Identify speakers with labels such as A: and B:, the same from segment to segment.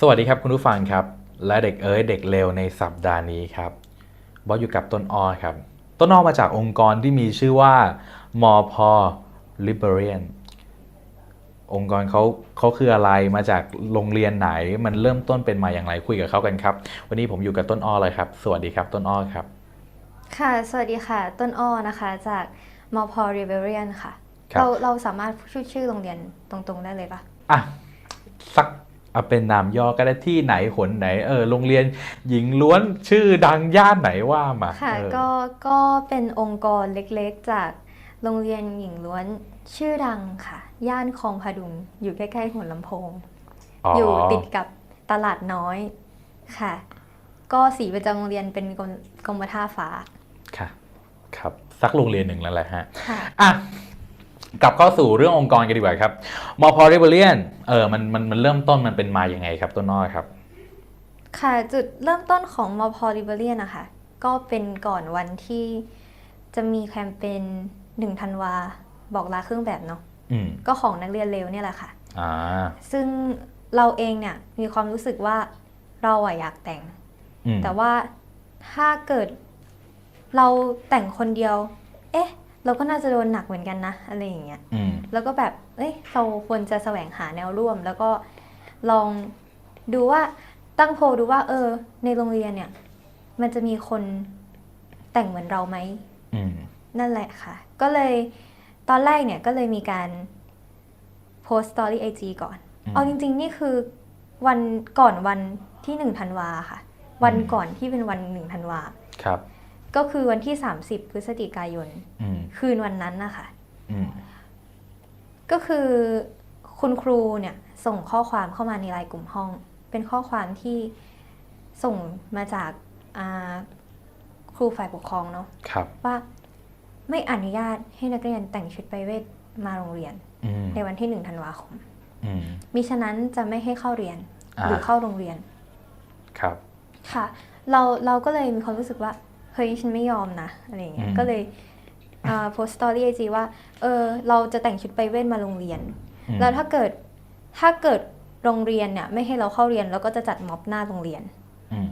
A: สวัสดีครับคุณผู้ฟังครับ และเด็กเอ๋ยเด็กเลวในสัปดาห์นี้ครับบอสอยู่กับต้นอ้อครับ ต้นอ้อมาจากองค์กรที่มีชื่อว่ามอพอ Liberian องค์กรเขาเขาคืออะไรมาจากโรงเรียนไหนมันเริ่มต้นเป็นมาอย่างไรคุยกับเขากันครับ วันนี้ผมอยู่กับต้นอ้อเลยครับ สวัสดีครับต้นอ้อครับ
B: ค่ะ สวัสดีค่ะ ต้นอ้อนะคะจากมอพอริเวเรียนค่ะ
A: ครับ
B: เราเราสามารถพูดชื่อโรงเรียนตรงๆได้เลยปะ
A: อะสัก เอาเป็นนามย่อก็ได้ที่ไหนหนไหนเออโรงเรียนหญิงล้วนชื่อดังย่านไหนว่ามา
B: ค่ะ
A: เออ
B: ก็ก็เป็นองค์กรเล็กๆ จากโรงเรียนหญิงล้วนชื่อดังค่ะ ย่านคลองพดุงอยู่ใกล้ๆหัวลำโพง อยู่ติดกับตลาดน้อยค่ะ ก็สีประจำโรงเรียนเป็นกรมกรมท่าฟ้า
A: ค่ะ ครับ สักโรงเรียนหนึ่งแล้วแหละฮะ
B: ค่ะ
A: อะ กลับเข้าสู่เรื่ององค์กรกันดีกว่าครับมอพอริเบเลียนเออมันมันมันเริ่มต้นมันเป็นมาอย่างไงครับต้นน้อยครับ
B: ค่ะจุดเริ่มต้นของมอพอริเวเรียนนะคะก็เป็นก่อนวันที่จะมีแคมเปญหนึ่งธันวาบอกลาเครื่องแบบเนาะ
A: อืม
B: ก็ของนักเรียนเลวเนี่ยแหละค่ะ
A: อ่า
B: ซึ่งเราเองเนี่ยมีความรู้สึกว่าเราอะอยากแต่ง
A: อืม
B: แต่ว่าถ้าเกิดเราแต่งคนเดียว เอ๊ะ เราก็น่าจะโดนหนักเหมือนกันนะอะไรอย่างเงี้ย
A: อืม
B: แล้วก็แบบเอ้ยเราควรจะแสวงหาแนวร่วม แล้วก็ลองดูว่าตั้งโพลดูว่า เออ ในโรงเรียนเนี่ย มันจะมีคนแต่งเหมือนเราไหม
A: อืม
B: นั่นแหละค่ะ ก็เลยตอนแรกเนี่ยก็เลยมีการโพสต์สตอรี่ไอจีก่อน
A: อืม
B: เอาจริง ๆ นี่คือวันก่อนวันที่หนึ่งธันวาค่ะ วัน
A: อืม
B: ก่อนที่เป็นวันหนึ่งธันวา
A: ครับ
B: ก็คือวันที่ 30 พฤศจิกายน
A: อืม
B: คืนวันนั้นนะคะ
A: อืม
B: ก็คือคุณครูเนี่ยส่งข้อความเข้ามาในไลน์กลุ่มห้อง เป็นข้อความที่ส่งมาจากอ่าครูฝ่ายปกครองเนาะ
A: ครับ
B: ว่าไม่อนุญาตให้นักเรียนแต่งชุดไปเวทมาโรงเรียน
A: อืม
B: ในวันที่หนึ่งธันวาคม
A: อืม
B: มิฉะนั้นจะไม่ให้เข้าเรียน
A: อ่า
B: หรือเข้าโรงเรียน
A: ครับ
B: ค่ะ เราเราก็เลยมีความรู้สึกว่าเฮ้ยฉันไม่ยอมนะอะไรอย่างเงี้ย
A: อืม
B: ก็เลยโพสต์สตอรี่ไอจีว่าเออเราจะแต่งชุดไปเวทมาโรงเรียน
A: อืม
B: แล้วถ้าเกิดถ้าเกิดโรงเรียนเนี่ยไม่ให้เราเข้าเรียนเราก็จะจัดม็อบหน้าโรงเรียน
A: อืม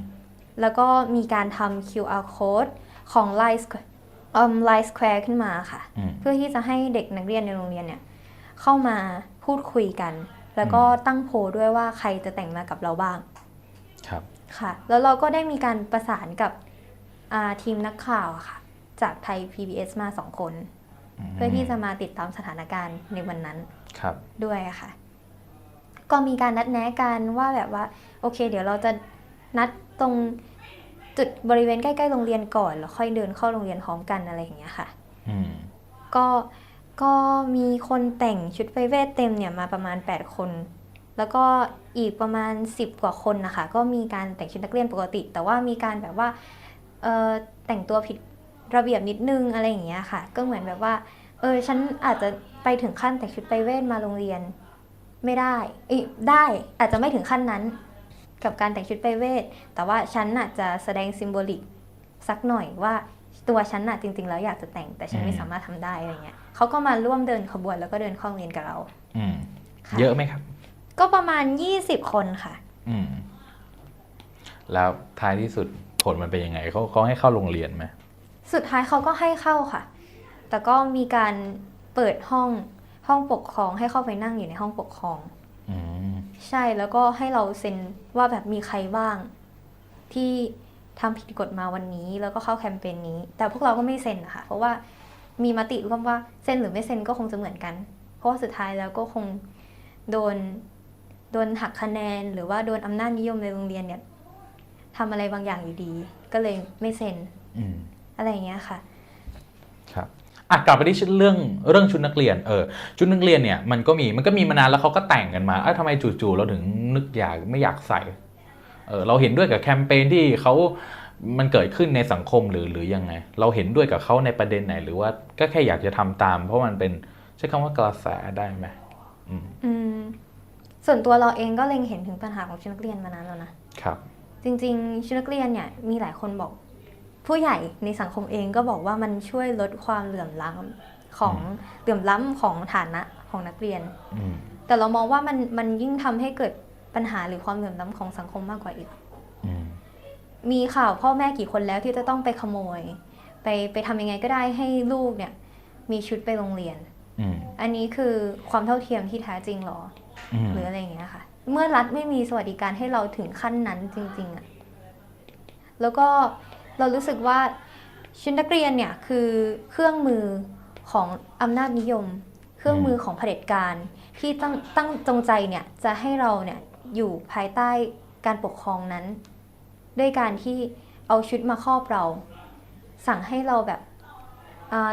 B: แล้วก็มีการทำ QR code ของ Line Square อืม Line Square ขึ้นมาค่ะ
A: อืม
B: เพื่อที่จะให้เด็กนักเรียนในโรงเรียนเนี่ยเข้ามาพูดคุยกัน แล้วก็
A: อืม
B: ตั้งโพลด้วยว่าใครจะแต่งมากับเราบ้าง
A: ครับ
B: ค่ะ แล้วเราก็ได้มีการประสานกับ อ่าทีมนักข่าวอะค่ะ จากไทย PBS มาสองคน
A: ม
B: เพื่อที่จะมาติดตามสถานการณ์ในวันนั้น
A: ครับ
B: ด้วยอะค่ะ ก็มีการนัดแนะกันว่าแบบว่า โอเค เดี๋ยวเราจะนัดตรงจุดบริเวณใกล้ๆโรงเรียนก่อนแล้วค่อยเดินเข้าโรงเรียนพร้อมกันอะไรอย่างเงี้ยค่ะ
A: อืม
B: ก็ก็มีคนแต่งชุดไปเวทเต็มเนี่ยมาประมาณ 8 คน แล้วก็อีกประมาณ 10 กว่าคนนะคะ ก็มีการแต่งชุดนักเรียนปกติ แต่ว่ามีการแบบว่าเออ แต่งตัวผิดระเบียบนิดนึงอะไรอย่างเงี้ยค่ะ ก็เหมือนแบบว่า เออฉันอาจจะไปถึงขั้นแต่งชุดไปเวทมาโรงเรียนไม่ได้เอยได้อาจจะไม่ถึงขั้นนั้น กับการแต่งชุดไปเวท แต่ว่าฉันน่ะจะแสดงซิมโบลิกสักหน่อยว่าตัวฉันน่ะจริง ๆ แล้วอยากจะแต่งแต่ฉันไม่
A: อืม
B: สามารถทำได้อะไรเงี้ยเขาก็มาร่วมเดินขบวนแล้วก็เดินเข้าโรงเรียนกับเรา
A: อืม
B: ค่ะ
A: เยอะไหมครับ
B: ก็ประมาณ20คนค่ะ
A: อืมแล้วท้ายที่สุด ผลมันเป็นยังไงเขาเขาให้เข้าโรงเรียนไหม
B: สุดท้ายเขาก็ให้เข้าค่ะ แต่ก็มีการเปิดห้องห้องปกครองให้เข้าไปนั่งอยู่ในห้องปกครอง
A: อืม
B: ใช่แล้วก็ให้เราเซ็นว่าแบบมีใครบ้าง ที่ทำผิดกฎมาวันนี้แล้วก็เข้าแคมเปญนี้ แต่พวกเราก็ไม่เซ็นนะคะเพราะว่ามีมติร่วมว่าเซ็นหรือไม่เซ็นก็คงจะเหมือนกัน เพราะว่าสุดท้ายแล้วก็คงโดนโดนหักคะแนน หรือว่าโดนอำนาจนิยมในโรงเรียนเนี่ย ทำอะไรบางอย่างอยู่ดี ก็เลยไม่เซ็น
A: อืม
B: อะไรอย่างเงี้ยค่ะ
A: ครับอะกลับไปที่เรื่องเรื่องชุดนักเรียนเออชุดนักเรียนเนี่ยมันก็มีมันก็มีมานานแล้วเขาก็แต่งกันมาเอ้ยทำไมจู่ๆเราถึงนึกอยากไม่อยากใส่เออเราเห็นด้วยกับแคมเปญที่เขามันเกิดขึ้นในสังคมหรือหรือยังไง เราเห็นด้วยกับเขาในประเด็นไหน หรือว่าก็แค่อยากจะทำตาม เพราะมันเป็นใช้คำว่ากระแสได้ไหมอืม
B: อืมส่วนตัวเราเองก็เล็งเห็นถึงปัญหาของชุดนักเรียนมานานแล้วนะ
A: ครับ
B: จริงๆ ชุดนักเรียนเนี่ยมีหลายคนบอก ผู้ใหญ่ในสังคมเองก็บอกว่ามันช่วยลดความเหลื่อมล้ำของเหลื่อมล้ำของฐานะของนักเรียน
A: อืม
B: แต่เรามองว่ามันมันยิ่งทำให้เกิดปัญหาหรือความเหลื่อมล้ำของสังคมมากกว่าอีก
A: อืม
B: มีข่าวพ่อแม่กี่คนแล้วที่จะต้องไปขโมย ไปไปทำยังไงก็ได้ให้ลูกเนี่ย มีชุดไปโรงเรียน
A: อืม
B: อันนี้คือความเท่าเทียมที่แท้จริงหรอ
A: อืม
B: หรืออะไรอย่างเงี้ยค่ะ เมื่อรัฐไม่มีสวัสดิการให้เราถึงขั้นนั้นจริงๆอะแล้วก็เรารู้สึกว่าชุดนักเรียนเนี่ยคือเครื่องมือของอำนาจนิยม เครื่องมือของเผด็จการ ที่ตั้งตั้งจงใจเนี่ยจะให้เราเนี่ยอยู่ภายใต้การปกครองนั้น ด้วยการที่เอาชุดมาครอบเรา สั่งให้เราแบบ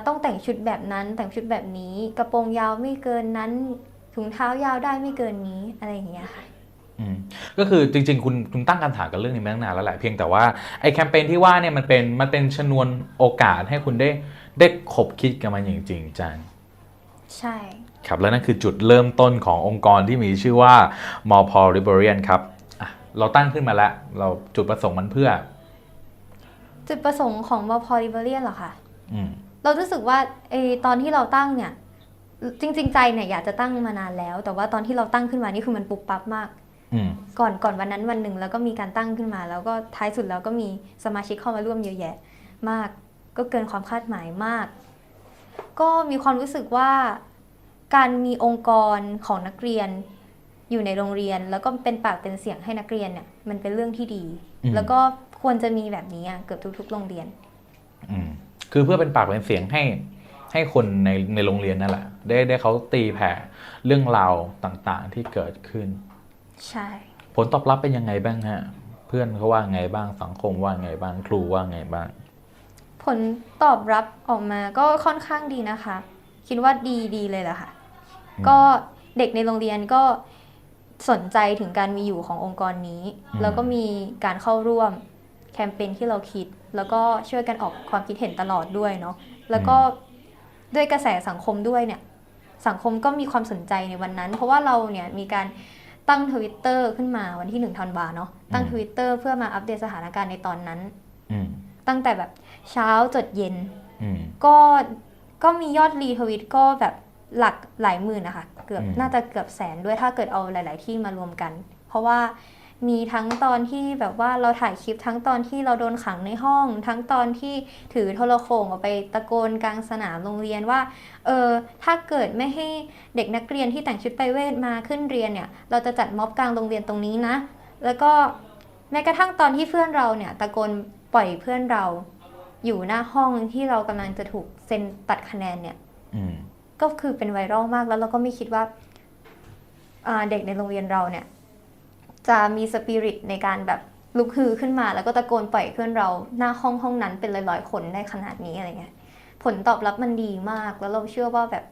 B: ต้องแต่งชุดแบบนั้น แต่งชุดแบบนี้ กระโปรงยาวไม่เกินนั้น ถุงเท้ายาวได้ไม่เกินนี้อะไรอย่างเงี้ยค่ะ
A: อืมก็คือจริงๆ คุณคุณตั้งคำถามกับเรื่องนี้มาตั้งนานแล้วแหละเพียงแต่ว่าไอ้แคมเปญที่ว่าเนี่ยมันเป็นมันเป็นชนวนโอกาสให้คุณได้ได้ขบคิดกันมาอย่างจริงจัง
B: ใช่
A: ครับและนั่นคือจุดเริ่มต้นขององค์กรที่มีชื่อว่า m o r p o Liberian ครับอะเราตั้งขึ้นมาแล้ว เราจุดประสงค์มันเพื่อ
B: จุดประสงค์ของบพอลิเบเรียนเหรอคะ
A: อืม
B: เรารู้สึกว่าไอตอนที่เราตั้งเนี่ย จริง ๆ ใจเนี่ยอยากจะตั้งมานานแล้ว แต่ว่าตอนที่เราตั้งขึ้นมานี่คือมันปุบปับมาก
A: อืม
B: ก่อนก่อนวันนั้นวันหนึ่งแล้วก็มีการตั้งขึ้นมา แล้วก็ท้ายสุดแล้วก็มีสมาชิกเข้ามาร่วมเยอะแยะ มากก็เกินความคาดหมายมาก ก็มีความรู้สึกว่าการมีองค์กรของนักเรียนอยู่ในโรงเรียน แล้วก็เป็นปากเป็นเสียงให้นักเรียนเนี่ยมันเป็นเรื่องที่ดี
A: อืม
B: แล้วก็ควรจะมีแบบนี้อะเกือบทุก ๆ โรงเรียน
A: อืมคือเพื่อเป็นปากเป็นเสียงให้ ให้คนในในโรงเรียนนั่นแหละ ได้ได้เขาตีแผ่เรื่องราวต่างๆที่เกิดขึ้น
B: ใช่
A: ผลตอบรับเป็นยังไงบ้างฮะ เพื่อนเขาว่าไงบ้างสังคมว่าไงบ้างครูว่าไงบ้าง
B: ผลตอบรับออกมาก็ค่อนข้างดีนะคะ คิดว่าดีดีเลยแหละค่ะ
A: อืม
B: ก็เด็กในโรงเรียนก็สนใจถึงการมีอยู่ขององค์กรนี้
A: อืม
B: แล้วก็มีการเข้าร่วมแคมเปญที่เราคิด แล้วก็ช่วยกันออกความคิดเห็นตลอดด้วยเนาะแล้วก็ ด้วยกระแสสังคมด้วยเนี่ยสังคมก็มีความสนใจในวันนั้น เพราะว่าเราเนี่ยมีการตั้งทวิตเตอร์ขึ้นมาวันที่หนึ่งธันวาเนาะตั้งทวิตเตอร์เพื่อมาอัปเดตสถานการณ์ในตอนนั้น
A: อืม
B: ตั้งแต่แบบเช้าจดเย็น
A: อืม
B: ก็ก็มียอดรีทวิตก็แบบหลักหลายหมื่นนะคะเกือบ
A: อืม
B: น่าจะเกือบแสนด้วยถ้าเกิดเอาหลาย ๆ ที่มารวมกัน เพราะว่า มีทั้งตอนที่แบบว่าเราถ่ายคลิปทั้งตอนที่เราโดนขังในห้อง ทั้งตอนที่ถือโทรโขงออกไปตะโกนกลางสนามโรงเรียนว่าเออถ้าเกิดไม่ให้เด็กนักเรียนที่แต่งชุดไปเวทมาขึ้นเรียนเนี่ย เราจะจัดม็อบกลางโรงเรียนตรงนี้นะ แล้วก็แม้กระทั่งตอนที่เพื่อนเราเนี่ย ตะโกนปล่อยเพื่อนเราอยู่หน้าห้องที่เรากำลังจะถูกเซ็นตัดคะแนนเนี่ย
A: อืม
B: ก็คือเป็นไวรัลมากแล้วเราก็ไม่คิดว่าอ่าเด็กในโรงเรียนเราเนี่ย จะมีสปิริตในการแบบลุกฮือขึ้นมา แล้วก็ตะโกนปล่อยเพื่อนเราหน้าห้องห้องนั้นเป็นร้อยๆคนได้ขนาดนี้อะไรเงี้ยผลตอบรับมันดีมาก แล้วเราเชื่อว่าแบบ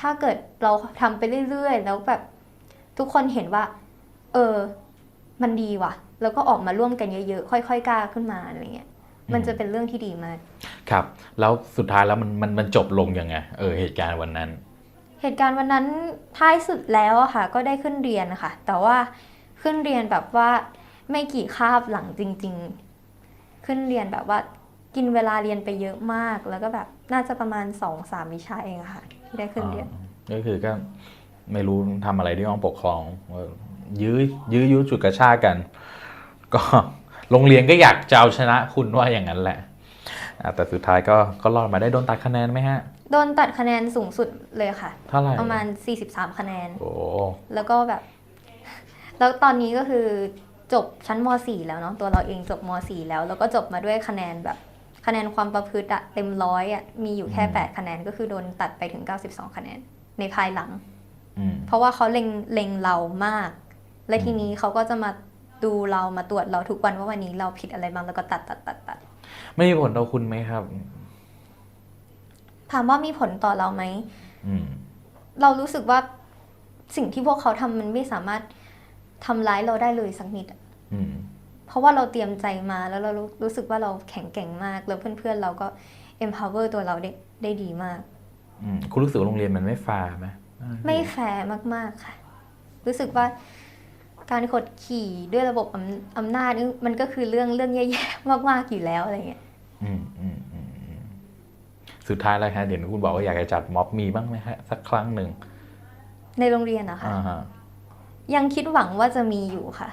B: ถ้าเกิดเราทำไปเรื่อยๆ แล้วแบบทุกคนเห็นว่า เออ มันดีว่ะ แล้วก็ออกมาร่วมกันเยอะๆ ค่อยๆกล้าขึ้นมาอะไรเงี้ยมันจะเป็นเรื่องที่ดีมาก
A: ครับ แล้วสุดท้ายแล้วมันมันมันจบลงยังไง เออเหตุการณ์วันนั้น
B: เหตุการณ์วันนั้นท้ายสุดแล้วอะค่ะ ก็ได้ขึ้นเรียนนะคะแต่ว่า ขึ้นเรียนแบบว่าไม่กี่คาบหลังจริง ๆ ขึ้นเรียนแบบว่ากินเวลาเรียนไปเยอะมาก แล้วก็แบบน่าจะประมาณสองสามวิชาเองอะค่ะ ที่ได้ขึ้นเรียน
A: ก็คือก็ไม่รู้ทำอะไรที่ห้องปกครองเออยื้อยื้อยุดจุดกระชากกัน ก็โรงเรียนก็อยากจะเอาชนะคุณว่าอย่างนั้นแหละอะแต่สุดท้ายก็ก็รอดมาได้โดนตัดคะแนนไหมฮะ
B: โดนตัดคะแนนสูงสุดเลยค่ะ
A: เท่าไหร่
B: ประมาณ 43 คะแนน
A: โอ้
B: แล้วก็แบบ แล้วตอนนี้ก็คือจบชั้นม .4 แล้วเนาะตัวเราเองจบม .4 แล้ว แล้วก็จบมาด้วยคะแนนแบบคะแนนความประพฤติอะเต็มร้อยอะมีอยู่แค่ 8 คะแนนก็คือโดนตัดไปถึง 92 คะแนนในภายหลัง
A: อืม
B: เพราะว่าเขาเล็งเล็งเรามาก และทีนี้เขาก็จะมาดูเรามาตรวจเราทุกวันว่าวันนี้เราผิดอะไรบ้างแล้วก็ตัดตัดตัดตัด
A: ไม่มีผลต่อคุณไหมครับ
B: ถามว่ามีผลต่อเราไหม
A: อืม
B: เรารู้สึกว่าสิ่งที่พวกเขาทำมันไม่สามารถ ทำร้ายเราได้เลยสักนิดอะ
A: อืม
B: เพราะว่าเราเตรียมใจมาแล้วเรารู้รู้สึกว่าเราแข็งแกร่งมาก แล้วเพื่อนๆเราก็ empower ตัวเราได้ได้ดีมาก
A: อืมคุณรู้สึกว่าโรงเรียนมันไม่แฟร์ไหม
B: ไม่แฟร์มากๆค่ะ รู้สึกว่าการกดขี่ด้วยระบบอำอำนาจนี่มันก็คือเรื่องเรื่องแย่ๆมากๆอยู่แล้วอะไรเงี้ย
A: อืมอืมอืมอืมสุดท้ายแล้วฮะเดี๋ยวคุณบอกว่าอยากจะจัดม็อบมีบ้างไหมฮะสักครั้งหนึ่ง
B: ในโรงเรียนนะคะ
A: อ่าฮะ
B: ยังคิดหวังว่าจะมีอยู่ค่ะ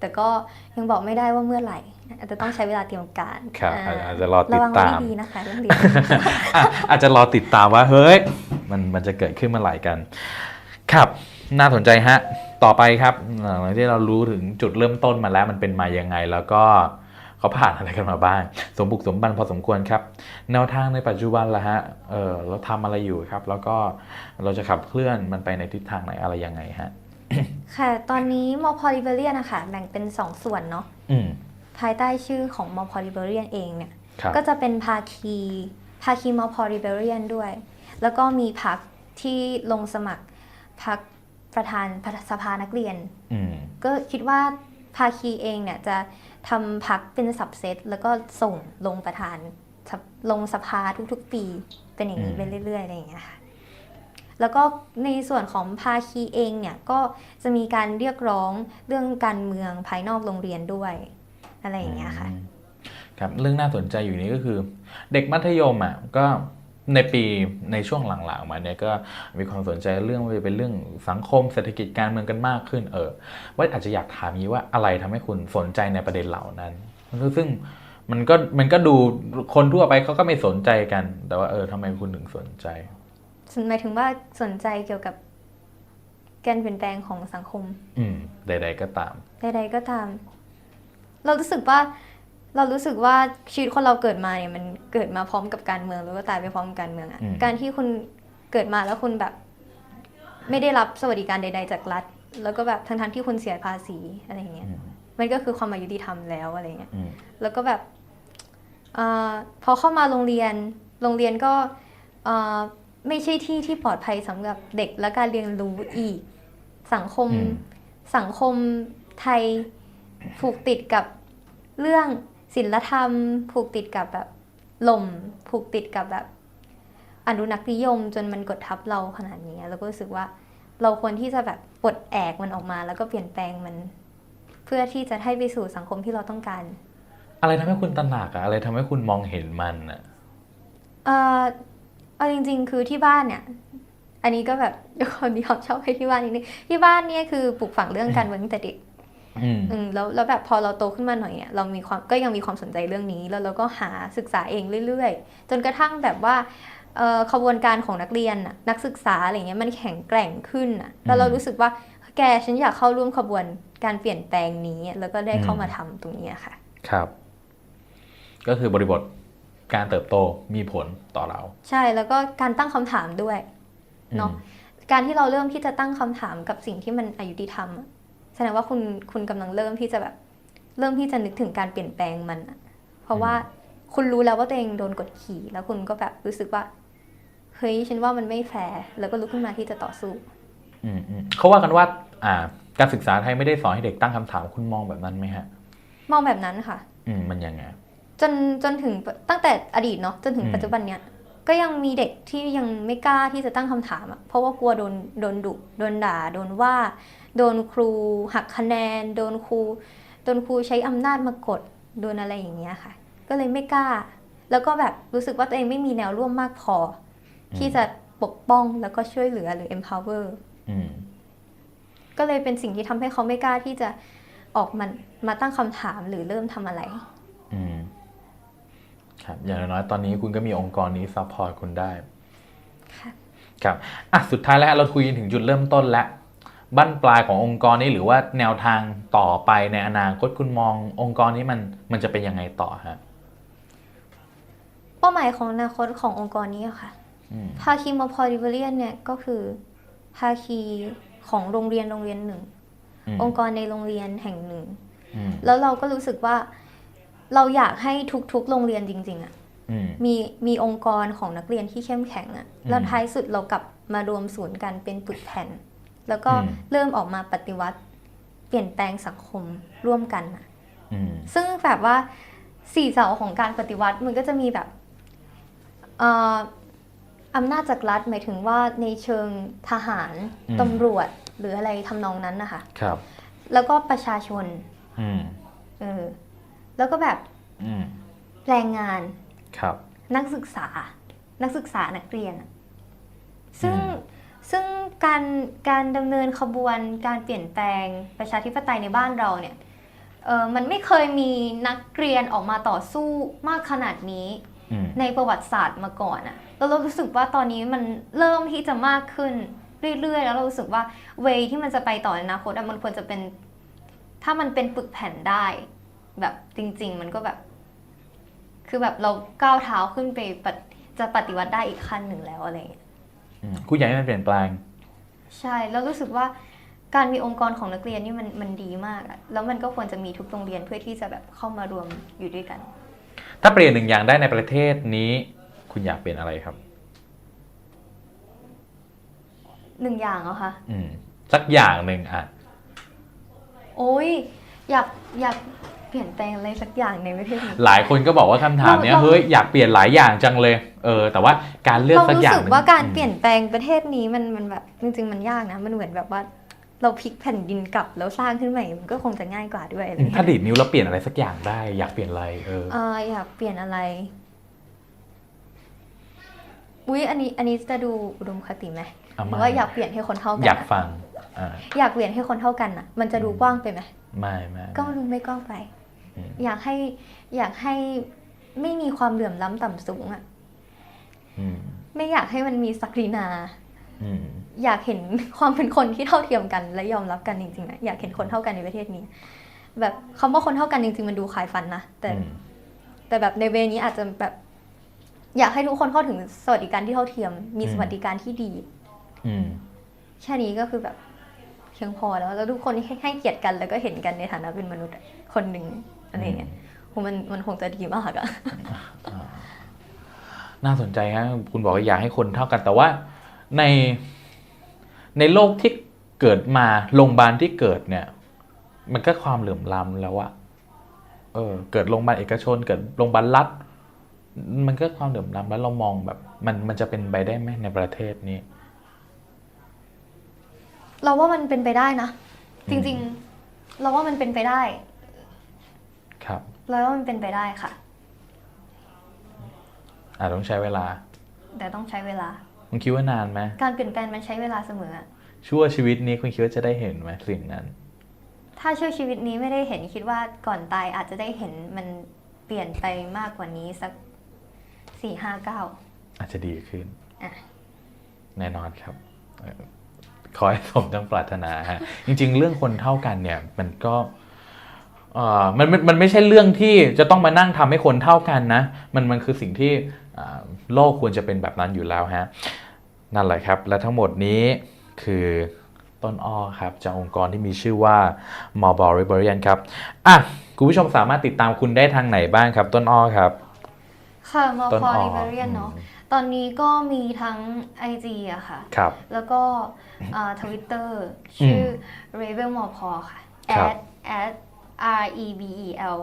B: แต่ก็ยังบอกไม่ได้ว่าเมื่อไหร่อาจจะต้องใช้เวลาเตรียมการ
A: ครับ
B: อ่า
A: อาจจะรอติด
B: ระวังไว้
A: ตาม
B: ดีๆนะคะเรื่องเรียน
A: อะอาจจะรอติดตามว่าเฮ้ยมันมันจะเกิดขึ้นเมื่อไหร่กัน ครับน่าสนใจฮะ ต่อไปครับหลังที่เรารู้ถึงจุดเริ่มต้นมาแล้วมันเป็นมายังไง แล้วก็เขาผ่านอะไรกันมาบ้าง สมบุกสมบันพอสมควรครับ แนวทางในปัจจุบันละฮะเออเราทำอะไรอยู่ครับ แล้วก็เราจะขับเคลื่อนมันไปในทิศทางไหนอะไรยังไงฮะ
B: ค่ะ ตอนนี้มอพอลิเบเรียนนะคะแบ่งเป็น 2 ส่วนเนาะ
A: อืม
B: ภายใต้ชื่อของมอพอลิเบเรียนเองเนี่ย
A: ครับ
B: ก็จะเป็นภาคีภาคีมอพอลิเบเรียนด้วย แล้วก็มีพักที่ลงสมัครพักประธานสภานักเรียน
A: อืม
B: ก็คิดว่าภาคีเองเนี่ยจะทำพักเป็นสับเซต แล้วก็ส่งลงประธานสภลงสภาทุกๆปี เป็นอย่างนี้
A: อืม
B: ไปเรื่อยๆอะไรอย่างเงี้ยค่ะ แล้วก็ในส่วนของภาคีเองเนี่ยก็จะมีการเรียกร้องเรื่องการเมืองภายนอกโรงเรียนด้วยอะไรอย่างเงี้ยค่ะ
A: ครับเรื่องน่าสนใจอยู่นี้ก็คือ เด็กมัธยมอะก็ในปีในช่วงหลังๆมาเนี่ยก็มีความสนใจเรื่องว่าจะเป็นเรื่องสังคมเศรษฐกิจการเมืองกันมากขึ้น เออว่าอาจจะอยากถามนี้ว่าอะไรทำให้คุณสนใจในประเด็นเหล่านั้นซึ่งมันก็มันก็ดูคนทั่วไปเขาก็ไม่สนใจกัน แต่ว่าเออทำไมคุณถึงสนใจ
B: หมายถึงว่าสนใจเกี่ยวกับการเปลี่ยนแปลงของสังคม
A: อืมใด ๆ ก็ตาม
B: ใดๆก็ตาม เรารู้สึกว่าเรารู้สึกว่าชีวิตคนเราเกิดมาเนี่ยมันเกิดมาพร้อมกับการเมืองแล้วก็ตายไปพร้อมกับการเมืองอะ
A: อืม
B: การที่คุณเกิดมาแล้วคุณแบบ ไม่ได้รับสวัสดิการใด ๆ จากรัฐ แล้วก็แบบทั้งๆที่คุณเสียภาษีอะไรอย่างเงี้ย
A: อืม
B: มันก็คือความอายุติธรรมแล้วอะไรเงี้ย
A: อืม
B: แล้วก็แบบอาพอเข้ามาโรงเรียน โรงเรียนก็อ่า ไม่ใช่ที่ที่ปลอดภัยสำหรับเด็กและการเรียนรู้อีก สังคม
A: อืม
B: สังคมไทยผูกติดกับเรื่องศิลธรรม ผูกติดกับแบบหล่มผูกติดกับแบบอนุรักษ์นิยมจนมันกดทับเราขนาดนี้แล้วก็รู้สึกว่าเราควรที่จะแบบปลดแอกมันออกมา แล้วก็เปลี่ยนแปลงมัน เพื่อที่จะให้ไปสู่สังคมที่เราต้องการ
A: อะไรทำให้คุณตระหนักอะอะไรทำให้คุณมองเห็นมันอะ
B: เอ่อ เอาจริง ๆ คือที่บ้านเนี่ย อันนี้ก็แบบด้วยความที่เขาชอบให้ที่บ้านนิดนึงที่บ้านเนี่ยคือปลูกฝังเรื่องการเมืองตั้งแต่เด็ก
A: อืม
B: อืมแล้วแล้วแบบพอเราโตขึ้นมาหน่อยเนี่ยเรามีความก็ยังมีความสนใจเรื่องนี้ แล้วเราก็หาศึกษาเองเรื่อยๆ จนกระทั่งแบบว่าเอ่อขบวนการของนักเรียนน่ะนักศึกษาอะไรเงี้ยมันแข็งแกร่งขึ้นน่ะแล้วเรารู้สึกว่าแกฉันอยากเข้าร่วมขบวนการเปลี่ยนแปลงนี้ แล้วก็ได้เข้ามาทำตรงนี้อะค่ะ
A: ครับ ก็คือบริบท การเติบโตมีผลต่อเรา
B: ใช่แล้วก็การตั้งคำถามด้วยเนาะการที่เราเริ่มที่จะตั้งคำถามกับสิ่งที่มันอายุติธรรมอะแสดงว่าคุณคุณกำลังเริ่มที่จะแบบ เริ่มที่จะนึกถึงการเปลี่ยนแปลงมันอะเพราะว่าคุณรู้แล้วว่าตัวเองโดนกดขี่ แล้วคุณก็แบบรู้สึกว่าเฮ้ยฉันว่ามันไม่แฟร์แล้วก็ลุกขึ้นมาที่จะต่อสู้
A: อืมอืมเขาว่ากันว่า อ่า การศึกษาไทยไม่ได้สอนให้เด็กตั้งคำถามคุณมองแบบนั้นไหมฮะ
B: มองแบบนั้นค่ะ
A: อืมมันยังไง
B: จนจนถึงตั้งแต่อดีตเนาะจนถึง
A: อืม
B: ปัจจุบันเนี้ยก็ยังมีเด็กที่ยังไม่กล้าที่จะตั้งคำถามอะเพราะว่ากลัวโดนโดนดุโดนด่า โดนว่า โดนครูหักคะแนน โดนครูโดนครูใช้อำนาจมากดโดนอะไรอย่างเงี้ยค่ะ ก็เลยไม่กล้า แล้วก็แบบรู้สึกว่าตัวเองไม่มีแนวร่วมมากพออ
A: ม
B: ที่จะปกป้องแล้วก็ช่วยเหลือหรือ empower
A: อืม
B: ก็เลยเป็นสิ่งที่ทำให้เขาไม่กล้าที่จะออกมามาตั้งคำถามหรือเริ่มทำอะไร
A: อืม ครับอย่างน้อยๆตอนนี้คุณก็มีองค์กรนี้ซัพพอร์ตคุณได้
B: ค่ะ
A: ครับอะสุดท้ายแล้วเราคุยกันถึงจุดเริ่มต้นแล้วบั้นปลายขององค์กรนี้หรือว่าแนวทางต่อไปในอนาคตคุณมององค์กรนี้มันมันจะเป็นยังไงต่อฮะ
B: เป้าหมายของอนาคตขององค์กรนี้อะค่ะ
A: อืม
B: ภาคีมอพอลิเวเรียนเนี่ยก็คือภาคีของโรงเรียนโรงเรียนหนึ่ง
A: ม
B: องค์กรในโรงเรียนแห่งหนึ่ง
A: อืม
B: แล้วเราก็รู้สึกว่า เราอยากให้ทุกๆ โรงเรียนจริง ๆอะ
A: อืม
B: มีมีองค์กรของนักเรียนที่เข้มแข็งอะ
A: อืม
B: แล้วท้ายสุดเรากลับมารวมศูนย์กันเป็นปึกแผ่น แล้วก็
A: อืม
B: เริ่มออกมาปฏิวัติ เปลี่ยนแปลงสังคมร่วมกันอะ
A: อืม
B: ซึ่งแบบว่าสี่เสาของการปฏิวัติมันก็จะมีแบบเอ่ออำนาจจากรัฐหมายถึงว่าในเชิงทหาร
A: อืม
B: ตำรวจหรืออะไรทำนองนั้นนะคะ
A: ครับ
B: แล้วก็ประชาชน
A: อืม
B: เออ แล้วก็แบบ
A: อืม
B: แรงงาน
A: ครับ
B: นักศึกษา นักศึกษานักเรียนอะซึ่ง
A: อืม
B: ซึ่งการการดำเนินขบวนการเปลี่ยนแปลงประชาธิปไตยในบ้านเราเนี่ยเออมันไม่เคยมีนักเรียนออกมาต่อสู้มากขนาดนี้
A: อืม
B: ในประวัติศาสตร์มาก่อนอะแล้วเรารู้สึกว่าตอนนี้มันเริ่มที่จะมากขึ้นเรื่อยๆ แล้วเรารู้สึกว่าเวที่มันจะไปต่อในอนาคตอะมันควรจะเป็น ถ้ามันเป็นปึกแผ่นได้ แบบจริง ๆ มันก็แบบ คือแบบเราก้าวเท้าขึ้นไปปฏิจะปฏิวัติได้อีกขั้นหนึ่งแล้วอะไรอย่างเงี้ย
A: อืมคุณอยากให้มันเปลี่ยนแปลง
B: ใช่แล้วรู้สึกว่าการมีองค์กรของนักเรียนนี่มันมันดีมากอะแล้วมันก็ควรจะมีทุกโรงเรียนเพื่อที่จะแบบเข้ามารวมอยู่ด้วยกัน
A: ถ้าเปลี่ยนหนึ่งอย่างได้ในประเทศนี้ คุณอยากเปลี่ยนอะไรครับ
B: หนึ่งอย่างเหรอคะ
A: อืม สักอย่างหนึ่งอะ
B: โอ้ยอยากอยากเปลี่ยนแปลงอะไรสักอย่างในประเทศนี้
A: หลายคนก็บอกว่าคำถามเนี้ย
B: เรา
A: เฮ้ยอยากเปลี่ยนหลายอย่างจังเลยเออแต่ว่าการเลือก
B: เรา
A: สัก
B: รู้
A: อย่าง
B: สึก
A: หนึ่ง
B: ว่าการ
A: อืม
B: เปลี่ยนแปลงประเทศนี้มันมันแบบจริงๆมันยากนะมันเหมือนแบบว่าเราพลิกแผ่นดินกลับแล้วสร้างขึ้นใหม่มันก็คงจะง่ายกว่าด้วยอะไร
A: อืม
B: เงี้ย
A: ถ้าดีดนิ้วแล้วเปลี่ยนอะไรสักอย่างได้ อยากเปลี่ยนอะไรเออ
B: เอ่ออยากเปลี่ยนอะไรอุ๊ยอันนี้อันนี้จะดูอุดมคติไหม
A: เอา
B: ห
A: มา
B: รือว่าอยากเปลี่ยนให้คนเท่ากั
A: อยาก
B: อะ
A: ฟังอ่า
B: อยากเปลี่ยนให้คนเท่ากันอะมันจะดูกว้างไปไหม
A: ไม่ไม่
B: ก็ดูไม่กว้างไป
A: อืม
B: อยากให้อยากให้ไม่มีความเหลื่อมล้ำต่ำสูงอะ
A: อืม
B: ไม่อยากให้มันมีศักดินา
A: อืม
B: อยากเห็นความเป็นคนที่เท่าเทียมกัน และยอมรับกันจริงๆนะอยากเห็นคนเท่ากันในประเทศนี้ แบบคำว่าคนเท่ากันจริงๆมันดูขายฟันนะแต่
A: อืม
B: แต่แบบในเวนี้อาจจะแบบ อยากให้ทุกคนเข้าถึงสวัสดิการที่เท่าเทียม มีสวัสดิการที่ดี
A: อืม
B: แค่นี้ก็คือแบบเพียงพอแล้วแล้วทุกคนให้ให้เกียรติกันแล้วก็เห็นกันในฐานะเป็นมนุษย์คนหนึ่ง อะไรเงี้ยโหมันมันคงจะดีมากอะ
A: น่าสนใจฮะคุณบอกว่าอยากให้คนเท่ากัน แต่ว่าในในโลกที่เกิดมาโรงพยาบาลที่เกิดเนี่ย มันก็ความเหลื่อมล้ำแล้วอะเออเกิดโรงพยาบาลเอกชน เกิดโรงพยาบาลรัฐ มันก็ความเหลื่อมล้ำแล้วเรามองแบบ มันมันจะเป็นไปได้ไหมในประเทศนี้
B: เราว่ามันเป็นไปได้นะจริง ๆ เราว่ามันเป็นไปได้
A: ครับ
B: เราว่ามันเป็นไปได้ค่ะ
A: อาจต้องใช้เวลา
B: แต่ต้องใช้เวลา
A: คุณคิดว่านานไหม
B: การเปลี่ยนแปลงมันใช้เวลาเสมออะ
A: ชั่วชีวิตนี้คุณคิดว่าจะได้เห็นไหมสิ่งนั้น
B: ถ้าช่วชีวิตนี้ไม่ได้เห็นคิดว่าก่อนตายอาจจะได้เห็นมันเปลี่ยนไปมากกว่านี้สักสี่ห้าเก้า
A: อาจจะดีขึ้น
B: อะ
A: แน่นอนครับเอ่อขอให้สมดังปรารถนาฮะจริง ๆ เรื่องคนเท่ากันเนี่ยมันก็เอ่อ มันมันมันไม่ใช่เรื่องที่จะต้องมานั่งทำให้คนเท่ากันนะ มันมันคือสิ่งที่อ่าโลกควรจะเป็นแบบนั้นอยู่แล้วฮะ นั่นแหละครับ และทั้งหมดนี้คือต้นอ้อครับ จากองค์กรที่มีชื่อว่า m o b i l Rebellion ครับ อะ คุณผู้ชมสามารถติดตามคุณได้ทางไหนบ้างครับ ต้นอ้อครับ
B: ค่ะมอ
A: ต้น
B: คอ
A: อ้อ
B: ริเบเรียนเนาะ
A: อืม
B: ตอนนี้ก็มีทั้ง IG อะค่ะ
A: ครับ
B: แล้วก็ทวิตเตอร์ชื่อ Rebel m o p o ค่ะ
A: ครับ
B: at at r e b e l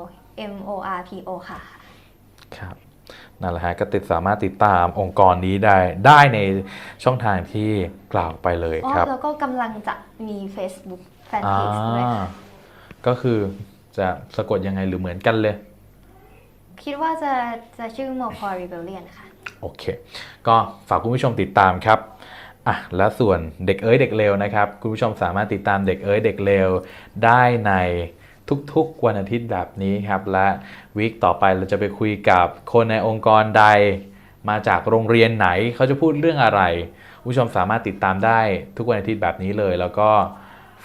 B: m o r p o ค่ะ
A: ครับนั่นแหละฮะก็ติดสามารถติดตามองค์กรนี้ได้ได้ในช่องทางที่กล่าวไปเลย
B: อ๋อ
A: ครับ
B: แล้วก็กำลังจะมี Facebook แฟน
A: อ่า
B: เพจด้วยค่ะ
A: ก็คือจะสะกดยังไงหรือเหมือนกันเลย
B: คิดว่าจะจะชื่อ m o p o Rebellion ค่ะ
A: โอเค ก็ฝากคุณผู้ชมติดตามครับ อะ และส่วนเด็กเอ้ยเด็กเลวนะครับ คุณผู้ชมสามารถติดตามเด็กเอ้ยเด็กเลวได้ใน ทุกๆ วันอาทิตย์แบบนี้ครับและวีคต่อไปเราจะไปคุยกับคนในองค์กรใด มาจากโรงเรียนไหนเขาจะพูดเรื่องอะไรผู้ชมสามารถติดตามได้ทุกวันอาทิตย์แบบนี้เลย แล้วก็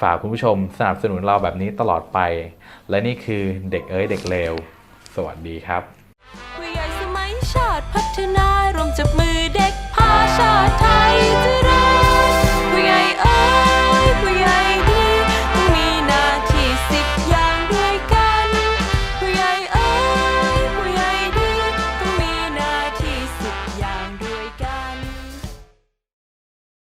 A: ฝากคุณผู้ชมสนับสนุนเราแบบนี้ตลอดไป และนี่คือเด็กเอ้ยเด็กเลวสวัสดีครับ